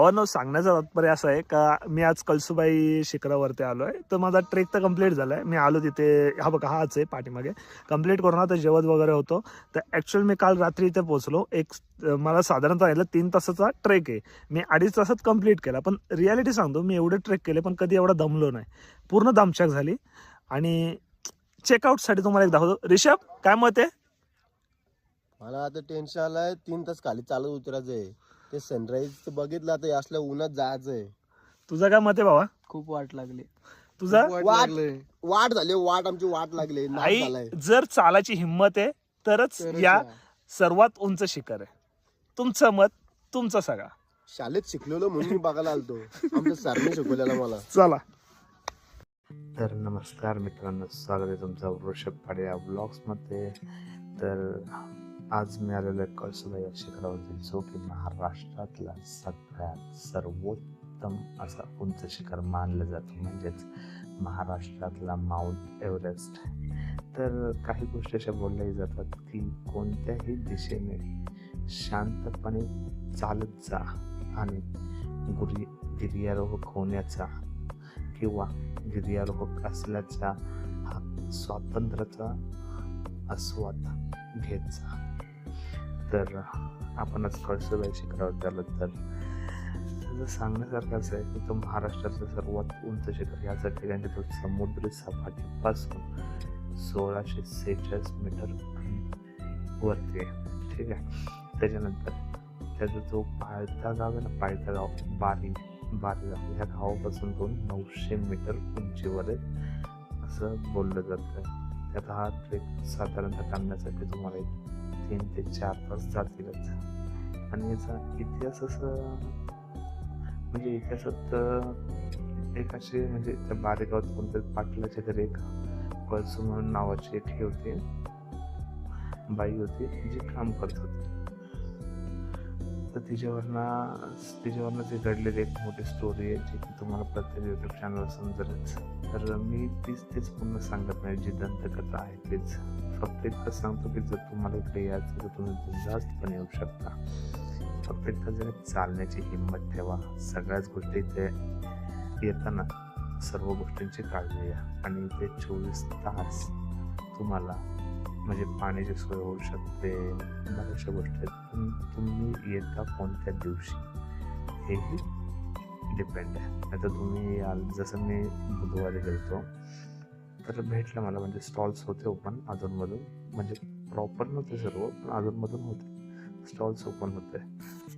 भावानं सांगण्याचा तात्पर्य असं आहे का मी आज कळसुबाई शिखरावरती आलो आहे तर माझा ट्रेक तर कंप्लीट झाला आहे मी आलो तिथे हा बघा हाच आहे पाठीमागे. कंप्लीट करून आता जेवत वगैरे होतो. तर ॲक्च्युअल मी काल रात्री इथे पोहोचलो. एक मला साधारणतः यायला तीन तासाचा ट्रेक आहे. मी अडीच तासात कंप्लीट केला. पण रियालिटी सांगतो मी एवढे ट्रेक केले पण कधी एवढा दमलो नाही. पूर्ण दमछाक झाली. आणि चेकआउटसाठी तुम्हाला एक दाखवतो. रिषभ काय मत आहे? मला आता टेन्शन आलंय. तीन तास खाली चालत उतरायचं आहे ते सनराईज बघितलं आता असल्या उन्हात जायचंय. तुझं काय मत आहे बाबा खूप वाट लागली. तुझा? वाट वाट झाली वाट आमची वाट लागली आई झालाय. जर चालायची हिंमत आहे तरच तरच या. सर्वात उंच शिखर आहे. तुमचं मत तुमचं सगळा. शाळेत शिकलेलो म्हणून मी बघायला आलतो. आमच्या सरने शिकवलेला मला. चला. तर नमस्कार मित्रांनो स्वागत आहे तुमचं वृषभ पाडे या ब्लॉग्समध्ये तर आज मी आलेलो आहे या शिखरावरती जो की महाराष्ट्रातला सगळ्यात सर्वोत्तम असा उंच शिखर मानलं जातं म्हणजेच महाराष्ट्रातला माउंट एव्हरेस्ट. तर काही गोष्टी अशा बोलल्याही जातात की कोणत्याही दिशेने शांतपणे चालत जा आणि गुरी गिर्यारोहक होण्याचा किंवा गिर्यारोहक असल्याचा हा स्वातंत्र्याचा आस्वाद घेत जा तर आपण आज वेळ शिखरावर आलो तर त्याचं सांगण्यासारखं असं आहे की तो महाराष्ट्राचं सर्वात उंच शिखर याचं ठिकाणी तो समुद्री सपाटीपासून सोळाशे सेहेचाळीस मीटर वरती आहे. ठीक आहे? त्याच्यानंतर त्याचा जो पाळता गाव आहे ना पाळता गाव बारी बारीगाव ह्या गावापासून दोन नऊशे मीटर उंचीवर आहे. असं बोललं जातं त्यात हा ट्रेक साधारणतः टाळण्यासाठी तुम्हाला एक तीन ते चार तास जातीलच. आणि याचा इतिहास असं म्हणजे इतिहासात एक असे म्हणजे त्या बारेगावात कोणत्या पाटलाच्या घरी एक कळसू म्हणून नावाची एक हे होते बाई होती जी काम करत होती. तर तिच्यावरनं तिच्यावरनं जे घडलेली एक मोठी स्टोरी आहे जी की तुम्हाला प्रत्येक युट्यूब चॅनल समजेलच. तर मी तीच तेच पूर्ण सांगत नाही जी दंतकथा आहे तीच. फक्त इतकं सांगतो की जर तुम्हाला इकडे यायचं तर तुम्ही बिनधास्तपणे येऊ शकता. फक्त इतकं जर चालण्याची हिंमत ठेवा. सगळ्याच गोष्टी इथे येताना सर्व गोष्टींची काळजी घ्या. आणि इथे चोवीस तास तुम्हाला म्हणजे पाण्याची सोय होऊ शकते बऱ्याचशा गोष्टी आहेत. पण तुम्ही येता कोणत्या दिवशी? हेही डिपेंड आहे. आता तुम्ही याल जसं मी बुधवारी गेलतो तर भेटलं मला म्हणजे स्टॉल्स होते ओपन अजूनमधून म्हणजे प्रॉपर नव्हते सर्व पण अजूनमधून होते. स्टॉल्स ओपन होते.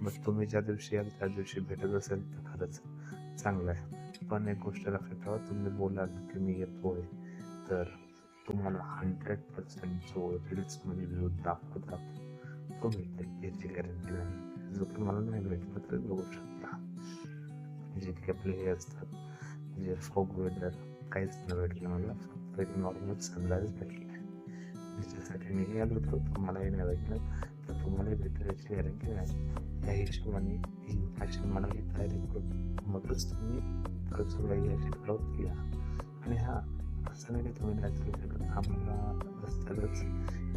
मग तुम्ही ज्या दिवशी याल त्या दिवशी भेटत असेल तर खरंच चांगलं आहे. पण एक गोष्ट लक्षात ठेवा तुम्ही बोलाल की मी येतोय तर तुम्हाला हंड्रेड पर्सेंट जो रील्समध्ये व्ह्यू दाखवतात. तो भेटेल याची गॅरंटी नाही. जो तुम्हाला नाही भेटला तर बघू शकता. जितके आपले हे असतात जे फोक वेदर काहीच नाही भेटलं मला. फक्त एक नॉर्मल सनराईज भेटला ज्याच्यासाठी मी आलो होतो तर मलाही नाही भेटलं. तर तुम्हालाही भेटेल याची गॅरंटी नाही. या हिशोबाने ही अशी मनाली तयारी करून मगच तुम्ही कळसुबाई या शिखरावर या. आणि हा असं नाही की तुम्ही नाही शकत आम्हाला रस्त्यातच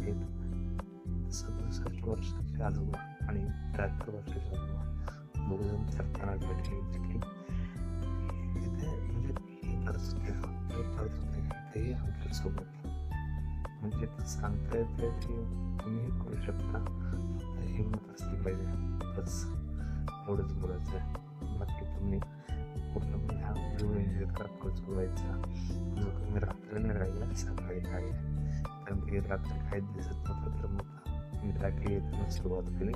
येत सदुसष्ट वर्षाचे आजोबा आणि त्र्याहत्तर वर्षाचे आजोबा दोघजण चरताना भेटले की तिथे म्हणजे हे करत होते हे करत होते तेही आमच्यासोबत म्हणजे ते सांगता येते की तुम्ही करू शकता. हिंमत असली पाहिजे. बस. एवढंच बोलायचं आहे बाकी तुम्ही पूर्णपणे हा व्ह्यू एन्जॉय करा कचुरवायचा जो तुम्ही रात्रीने राहिला सकाळी राहिला कारण की रात्री काहीच दिसत नव्हतं तर मग मी रात्री येताना सुरुवात केली.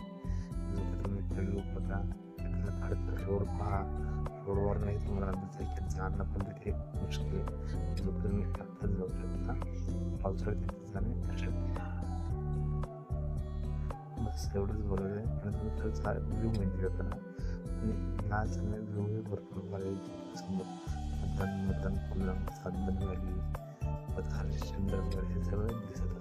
जो की तुम्ही व्ह्यू बघा तिथला खडतर रोड पहा. रोडवर नाही तुम्हाला दिसेल की जाणं पण तिथे मुश्किल आहे. जो तुम्ही आत्ताच जाऊ शकता. पावसाळ्यात तिथे जाणे अशक्य बस एवढंच बोलायचं आहे. आणि तुम्ही खरंच हा व्ह्यू एन्जॉय करा आणि ह्या सगळ्या व्ह्यू भरपूर मला इथे समोर मदन मदन फुलं साधन व्हॅली परत हरिश्चंद्रगड हे सगळं दिसत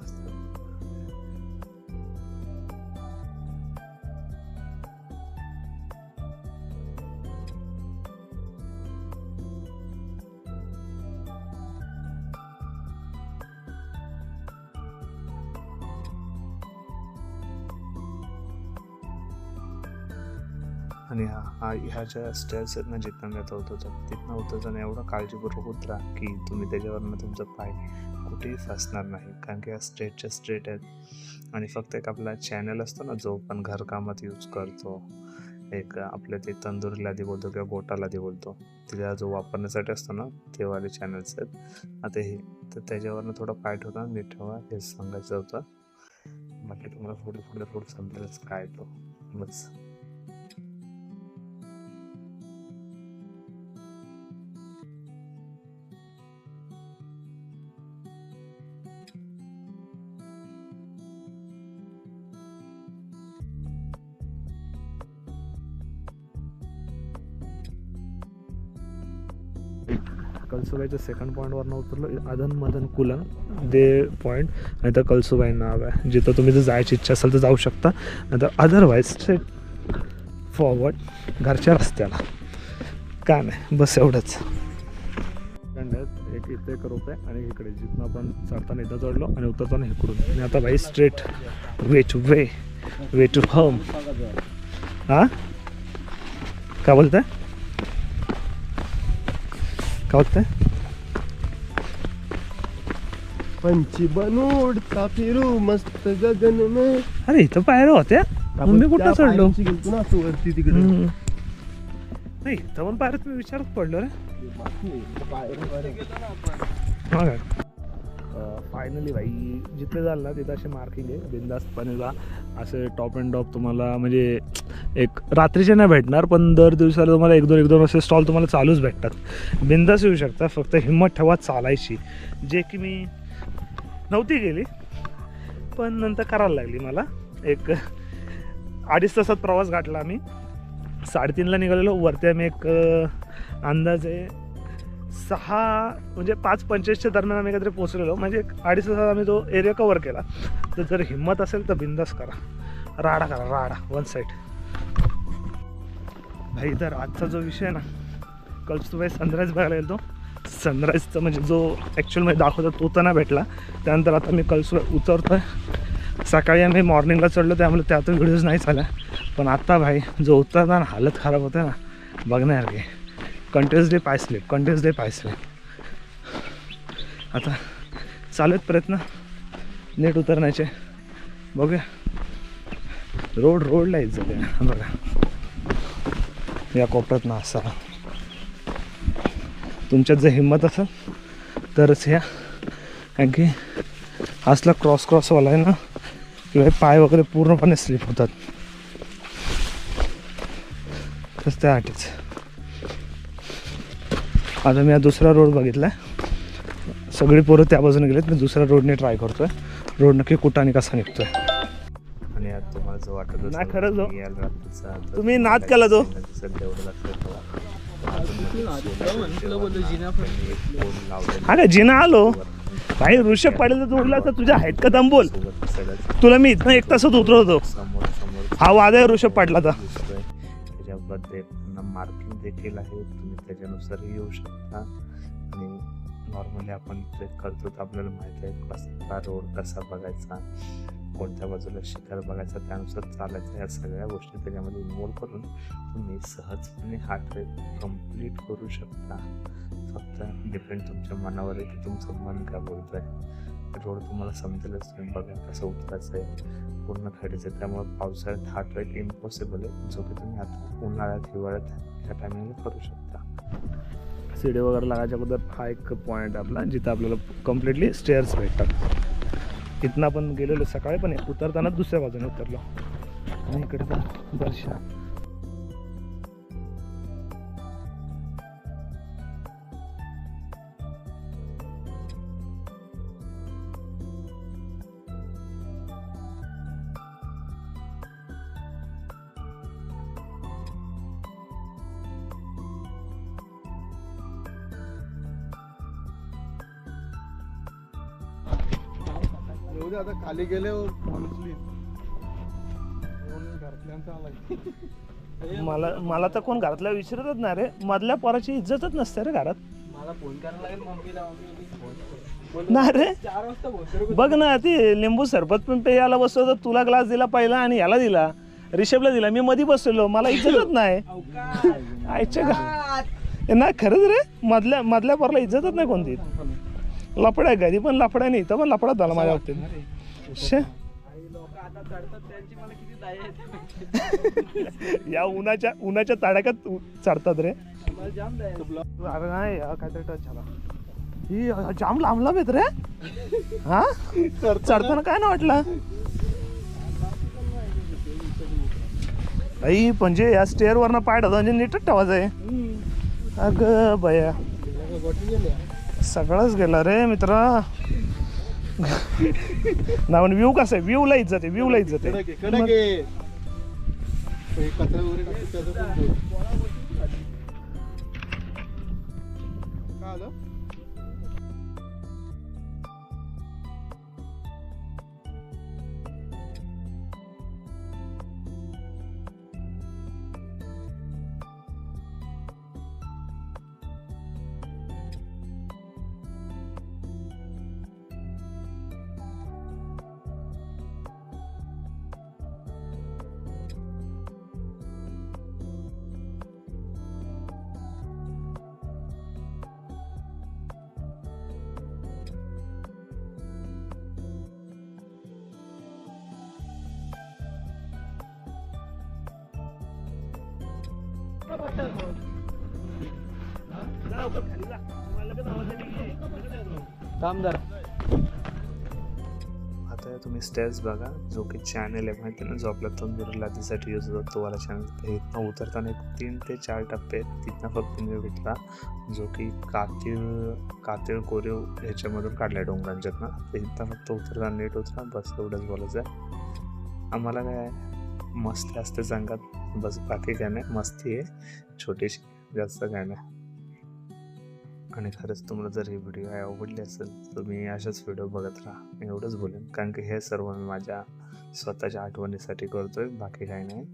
आणि हा हा ह्या ज्या स्टेअर्स आहेत ना जिथनं मी आता उतरतो तिथनं उतरताना एवढं काळजीपूर्वक उतरा की तुम्ही त्याच्यावरनं तुमचा पाय कुठेही फसणार नाही. कारण की ह्या स्ट्रेटच्या स्ट्रेट आहेत. आणि फक्त एक आपला चॅनल असतो ना जो पण घरकामात यूज करतो एक आपल्या ते तंदुरी लादी बोलतो किंवा गोटा लादी बोलतो तिला जो वापरण्यासाठी असतो ना ते वाले चॅनल्स आहेत. आता हे तर त्याच्यावरनं थोडं पाय ठेवता नीट ठेवा हे सांगायचं होतं. बाकी तुम्हाला पुढे पुढे पुढे समजेलच काय तो. बस. कलसुबाईच्या सेकंड पॉईंटवरनं उतरलो अधन मदन कुलन दे पॉईंट आणि तर कलसुबाई नाव आहे. जिथं तुम्ही जर जायची इच्छा असेल तर जाऊ शकता. नाही तर अदरवाईज स्ट्रेट फॉरवर्ड घरच्या रस्त्याला. काय नाही? बस एवढंच. एक इथे एक रोप आहे आणि इकडे. जिथून आपण चढताना इथं चढलो आणि उतरताना इकडून. आणि आता भाई straight way to way way to home हा? काय बोलताय? काय पंची बनूडता फिरू मस्त गगन में. अरे इथं पायऱ्या होत्या. मग मी कुठं चढलो पायरीची गेलतो ना असं वरती तिकडे. हम्म. नाही इथं पण पायऱ्यात मी विचारत पडलो रे. फायनली भाई जिथे जाल ना तिथं असे मार्किंग आहे. बिंदास्तपणे जा. असे टॉप अँड टॉप तुम्हाला म्हणजे एक रात्रीचे नाही भेटणार पण दर दिवसाला तुम्हाला एक दोन एक दोन असे स्टॉल तुम्हाला चालूच भेटतात. बिंदास येऊ शकता. फक्त हिंमत ठेवा चालायची. जे की मी नव्हती गेली पण नंतर करायला लागली मला. एक अडीच तासात प्रवास गाठला आम्ही साडेतीनला निघालेलो. वरती आम्ही एक अंदाजे सहा म्हणजे पाच पंचवीसच्या दरम्यान आम्ही काहीतरी पोचलेलो म्हणजे एक अडीच तासात आम्ही तो एरिया कवर केला. तर जर हिंमत असेल तर बिंदास करा. राडा करा राडा. वन साईड भाई तर आजचा जो विषय आहे ना कल्सुबाई सनराईज बघायला गेलो सनराईजचा म्हणजे जो ॲक्च्युअलमध्ये दाखवतो तो तर नाही भेटला. त्यानंतर आता मी कल्स उतरतो आहे सकाळी आम्ही मॉर्निंगला चढलो त्यामुळे त्यातून व्हिडिओज नाही झाल्या. पण आत्ता भाई जो उतरताना हालत खराब होते ना बघण्यासारखे. कंटिन्युअसली पाय स्लिप कंटिन्युअसली पाय स्लिप आता चालत प्रयत्न नीट उतरण्याचे. बघूया. रोड रोडला येत जाते बघा. या कोपऱ्यात ना असा. तुमच्यात जर हिंमत असेल तरच या. कारण की असला क्रॉस क्रॉसवाला आहे ना किंवा पाय वगैरे पूर्णपणे स्लिप होतात. तस त्यासाठीच आता मी हा दुसरा रोड बघितलाय. सगळी पोरं त्या बाजूने गेलेत. मी दुसऱ्या रोडने ट्राय करतोय. रोड नक्की कुठं आणि कसा आणि तुम्हाला जो वाटत नाही, खरंच तुम्ही नाद केला हा का जिना आलो? भाई ऋषभ पाटील उरला तर तुझ्या आहेत का? दम बोल. सोबत दिसायलाच तुला मी इथनं एक तासात उतरवतो. हा वाद आहे ऋषभ पाटलाचा. त्याच्यामध्ये पुन्हा मार्किंग देखील आहे. त्याच्यानुसारही येऊ शकता. आणि नॉर्मली आपण ट्रेक करतो तर आपल्याला माहिती आहे कसा रोड कसा बघायचा कोणत्या बाजूला शिखर बघायचा त्यानुसार चालायचं या सगळ्या गोष्टी त्याच्यामध्ये इन्वॉल्व करून तुम्ही सहजपणे हा ट्रेक कंप्लीट करू शकता. फक्त डिपेंड तुमच्या मनावर आहे की तुमचं मन काय आहे रोड तुम्हाला समजेलच तुम्ही बघा कसं उतरायचं आहे. पूर्ण खडीचं आहे. त्यामुळे पावसाळ्यात हा ट्रेक इम्पॉसिबल आहे. जो की तुम्ही आता उन्हाळ्यात हिवाळ्यात ह्या टायमिंगला करू शकता. सीडी वगैरे लागायच्या अगोदर हा एक पॉईंट आपला जिथं आपल्याला कम्प्लिटली स्टेअर्स भेटतात. इथनं आपण गेलेलो सकाळी पण उतरताना दुसऱ्या बाजूने उतरलो. आणि इकडे पण दर्शन. एवढे आता खाली गेले honestly. मला मला तर कोण घरातल्या विचारतच नाही रे. मधल्या पोराची इज्जतच नसते रे घरात. मला फोन करायला लागेल मम्मीला मम्मी फोन नाही रे. बघ ना ती लिंबू सरबत पण पे याला बसवतो तुला ग्लास दिला पहिला आणि याला दिला. रिषभला दिला. मी मध्ये बसलेलो मला इज्जतच नाही. आयच्या का नाही खरंच रे? मधल्या मधल्या पोरला इज्जतच नाही कोणती. लफडा आहे घरी पण लफडा नाही. इथं पण लफडाच झाला माझ्या बाबतीत. शे. लोक आता चढतात त्यांची मला किती दया येते या उन्हाच्या उन्हाच्या ताड्याकात चढतात रे. अरे नाही हा काहीतरी टच झाला. ही जाम लांब लांब येत रे. हा? चढताना? काय ना वाटलं? आई म्हणजे या स्टेअर वरनं पाय ढाचा म्हणजे नीटच ठेवायचं आहे अग बया. सगळंच गेला रे मित्रा. ना पण व्ह्यू कसं आहे? व्ह्यूला इज्जत जाते व्ह्यूला इज्जत जाते. कडक आहे, आलं काम जरा आता तुम्ही स्टेप्स बघा जो की चॅनल आहे माहिती ना जो आपला तंदूर लादीसाठी यूज होतो तो वाला चॅनल इथनं उतरताना एक तीन ते चार टप्पे आहेत. तिथनं फक्त मी भेटला जो की कातीळ कातीळ कोरीव ह्याच्यामधून काढला डोंगरांच्यातनं. तर इथनं फक्त उतरताना नीट उतरा बस एवढंच बोलायचं आहे आम्हाला काय आहे, मस्त असते संगत बस बाकी काय नाही. मस्ती आहे. छोटीशी जास्त काय नाही. आणि खरंच तुम्हाला जर ही व्हिडिओ आवडली असेल तर तुम्ही अशाच व्हिडिओ बघत राहा. मी एवढंच बोलेन. कारण की हे सर्व मी माझ्या स्वतःच्या आठवणीसाठी करतोय. बाकी काही नाही.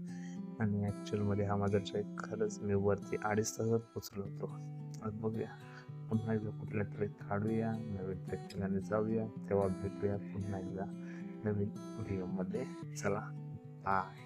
आणि ॲक्च्युअलमध्ये हा माझा ट्रेक खरंच मी वरती अडीच तासात पोचलो होतो. आज बघूया. पुन्हा एकदा कुठला ट्रेक काढूया नवीन ट्रेक ठिकाणी जाऊया तेव्हा भेटूया पुन्हा एकदा नवीन व्हिडिओमध्ये चला बाय